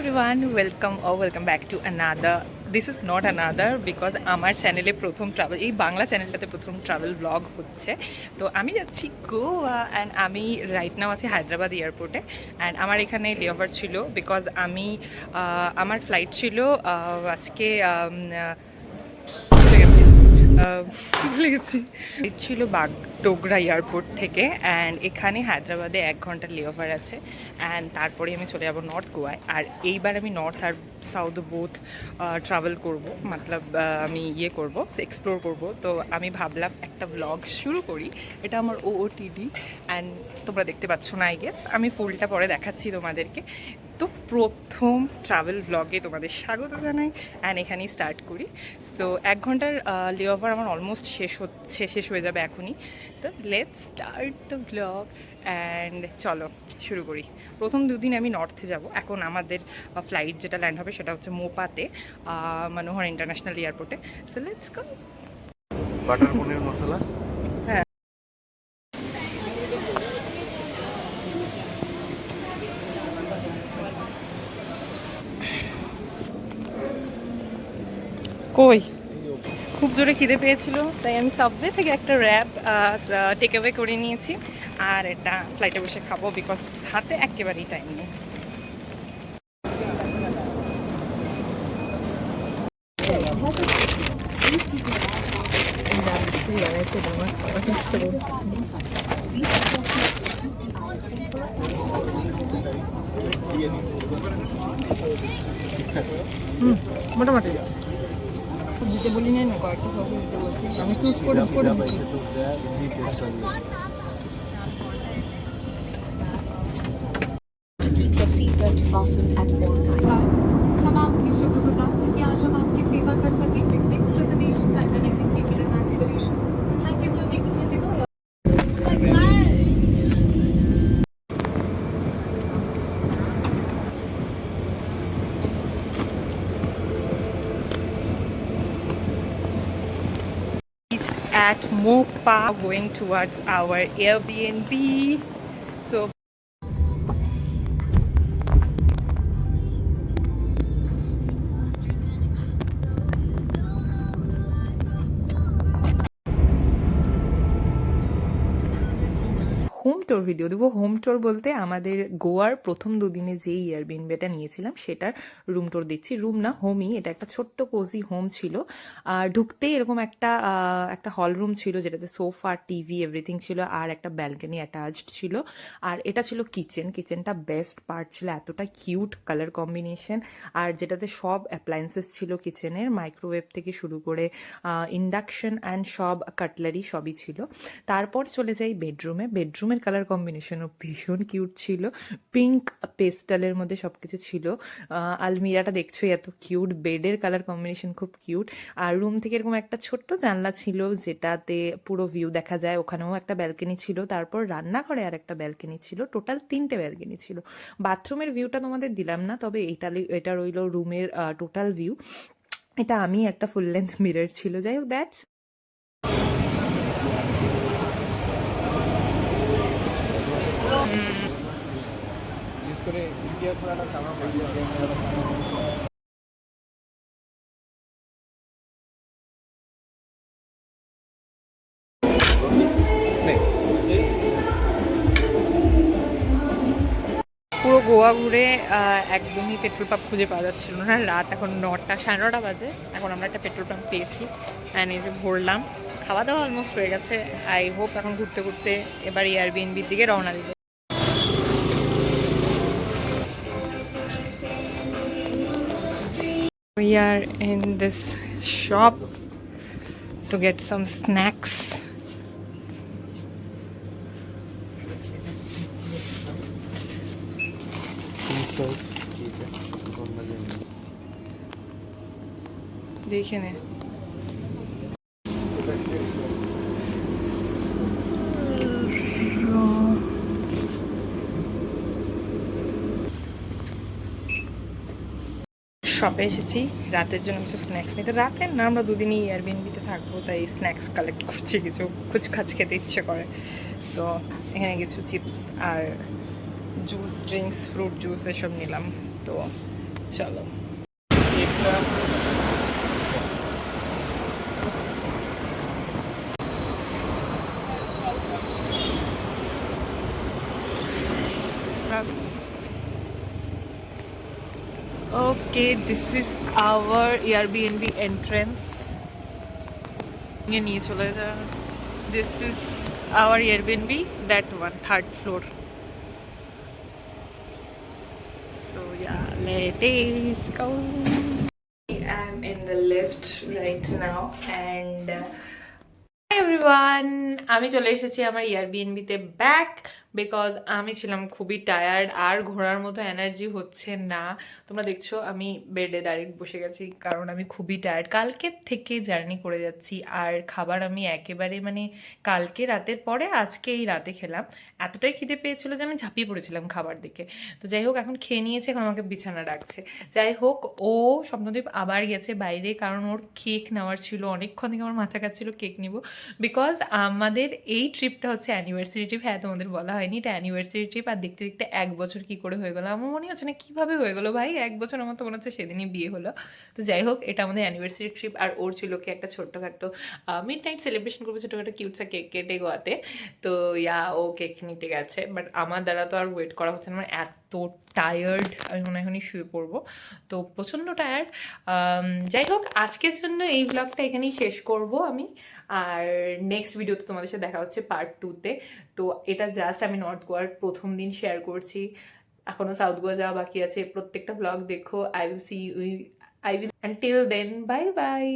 Everyone welcome O welcome back to another this is not another because আমার চ্যানেলে প্রথম travel এই বাংলা চ্যানেলটাতে প্রথম ট্রাভেল ব্লগ হচ্ছে। তো আমি যাচ্ছি গোয়া অ্যান্ড আমি রাইট নাও আছি হায়দ্রাবাদ এয়ারপোর্টে অ্যান্ড আমার এখানে লেওভার ছিল বিকজ আমি আমার ফ্লাইট ছিল আজকে ভুলে গেছি ছিল বাগডোগরা এয়ারপোর্ট থেকে অ্যান্ড এখানে হায়দ্রাবাদে এক ঘণ্টা লেওভার আছে অ্যান্ড তারপরে আমি চলে যাব নর্থ গোয়ায় আর এইবার আমি নর্থ আর সাউথ বোথ ট্রাভেল করব মতলব আমি ইয়ে করব এক্সপ্লোর করব। তো আমি ভাবলাম একটা ব্লগ শুরু করি, এটা আমার ও ওটিডি অ্যান্ড তোমরা দেখতে পাচ্ছ না আই গেস আমি ফুলটা পরে দেখাচ্ছি তোমাদেরকে। তো প্রথম ট্রাভেল ব্লগে তোমাদের স্বাগত জানাই অ্যান্ড এখানেই স্টার্ট করি। সো এক ঘণ্টার লেওভার আমার অলমোস্ট শেষ হচ্ছে শেষ হয়ে যাবে এখনই। তো let's start the blog and চলো, শুরু করি। প্রথম দুদিন আমি নর্থে যাব। এখন আমাদের ফ্লাইট যেটা ল্যান্ড হবে সেটা হচ্ছে মোপাতে মনোহর ইন্টারন্যাশনাল এয়ারপোর্টে so let's go butter paneer masala. কই? খুব জোরে খিদে পেয়েছিল, তাই আমি সাবওয়ে থেকে একটা র্যাপ টেক অ্যাওয়ে করে নিয়েছি। আর এটা ফ্লাইটে বসে খাব বিকজ হাতে একেবারেই টাইম নেই। মোটামুটি। দিতে বলি নাই না কয়েকটা সবজি দিতে বলছি। আমি চুজ করে করে দিচ্ছি। Reached at Mopa going towards our Airbnb. So home tour video দেবো। হোম টোর বলতে আমাদের গোয়ার প্রথম দুদিনে যেই এয়ারবিনবেটা নিয়েছিলাম, সেটার রুম টোর দিচ্ছি। রুম না হোমই এটা একটা ছোট্ট কোজি হোম ছিল। আর ঢুকতেই এরকম একটা একটা হল রুম ছিল, যেটাতে সোফা টিভি এভরিথিং ছিল, আর একটা ব্যালকনি অ্যাটাচড ছিল। আর এটা ছিল কিচেন কিচেনটা বেস্ট পার্ট ছিল, এতটা কিউট কালার কম্বিনেশন আর যেটাতে সব অ্যাপ্লায়েন্সেস ছিল কিচেনের মাইক্রোওয়েভ থেকে শুরু করে ইন্ডাকশন অ্যান্ড সব কাটলারি সবই ছিল। তারপর চলে যাই বেডরুমে বেডরুমের কালার কম্বিনেশনও ভীষণ কিউট ছিল। পিঙ্ক পেস্টালের মধ্যে সব কিছু ছিল আলমিরাটা দেখছ, এত কিউট। বেডের কালার কম্বিনেশন খুব কিউট। আর রুম থেকে এরকম একটা ছোট্ট জানলা ছিল, যেটাতে পুরো ভিউ দেখা যায়। ওখানেও একটা ব্যালকনি ছিল। তারপর রান্নাঘরে আর একটা ব্যালকনি ছিল। টোটাল তিনটে ব্যালকনি ছিল। বাথরুমের ভিউটা তোমাদের দিলাম না, তবে এটা এটা রইল রুমের টোটাল ভিউ। এটা আমি একটা ফুল লেন্থ মিরর ছিল। যাই হোক দ্যাটস পুরো গোয়া ঘুরে একদমই পেট্রোল পাম্প খুঁজে পাওয়া যাচ্ছিল না। রাত এখন নটা, সাড়ে নটা বাজে। এখন আমরা একটা পেট্রোল পাম্প পেয়েছি। অ্যান্ড এই যে ভরলাম খাওয়া দাওয়া অলমোস্ট হয়ে গেছে। আই হোপ এখন ঘুরতে ঘুরতে এবার এয়ারবিএনবির দিকে রওনা দিব। We are in this shop to get some snacks. দেখে শপে এসেছি। রাতের জন্য কিছু স্ন্যাক্স নিতে। রাতের না, আমরা দুদিনই এয়ারবিএনবিতে থাকব, তাই স্ন্যাক্স কালেক্ট করছি, কিছু খুচখাচ খেতে ইচ্ছে করে। তো এখানে কিছু চিপস আর জুস ড্রিঙ্কস ফ্রুট জুস এসব নিলাম। তো চলো। এটা Okay, this is our Airbnb entrance. নিয়ে নিয়ে চলে যা this is our Airbnb that one third floor so yeah let's go I am in the lift right now and uh, Hi everyone আমি চলে এসেছি আমার এয়ারবিএনবিতে ব্যাক Because আমি ছিলাম খুবই টায়ার্ড আর ঘোরার মতো এনার্জি হচ্ছে না। তোমরা দেখছ, আমি বেডে দাঁড়িয়ে বসে গেছি, কারণ আমি খুবই টায়ার্ড কালকে থেকে জার্নি করে যাচ্ছি, আর খাবার আমি একেবারে মানে কালকে রাতের পরে আজকে এই রাতে খেলাম। এতটাই খিদে পেয়েছিল যে আমি ঝাঁপিয়ে পড়েছিলাম খাবার দিকে। তো যাই হোক, এখন খেয়ে নিয়েছে, এখন আমাকে বিছানা ডাকছে যাই হোক, ও স্বপ্নদীপ আবার গেছে বাইরে, কারণ ওর কেক নেওয়ার ছিল। অনেকক্ষণ থেকে আমার মাথা কাচ্ছিল কেক নিব। বিকজ আমাদের এই ট্রিপটা হচ্ছে অ্যানিভার্সারি ট্রিপ হ্যাঁ তোমাদের বলা হয়নি, এটা অ্যানিভার্সারি ট্রিপ আর দেখতে দেখতে এক বছর কি করে হয়ে গেলো? আমার মনে হচ্ছে না কীভাবে হয়ে গেলো ভাই? এক বছর আমার তো মনে হচ্ছে সেদিনই বিয়ে হলো। তো যাই হোক, এটা আমাদের অ্যানিভার্সারি ট্রিপ আর ওর ছিল কি একটা ছোট্টখাটো মিড নাইট সেলিব্রেশন করব ছোটোখাটো কিউটসা কেক কেটে গোয়াতে। তো ইয়া, ও কেক নিতে গেছে বাট আমার দ্বারা তো আর ওয়েট করা হচ্ছে না। আমার এত টায়ার্ড আমি মনে এখনই শুয়ে পড়ব। তো প্রচণ্ড টায়ার্ড যাই হোক, আজকের জন্য এই ব্লগটা এখানেই শেষ করব আমি। আর নেক্সট ভিডিওতে তোমাদের সাথে দেখা হচ্ছে পার্ট টুতে তো। এটা জাস্ট আমি নর্থ গোয়ার প্রথম দিন শেয়ার করছি। এখনও সাউথ গোয়া যাওয়া বাকি আছে। প্রত্যেকটা ব্লগ দেখো। I will see we I will until then bye bye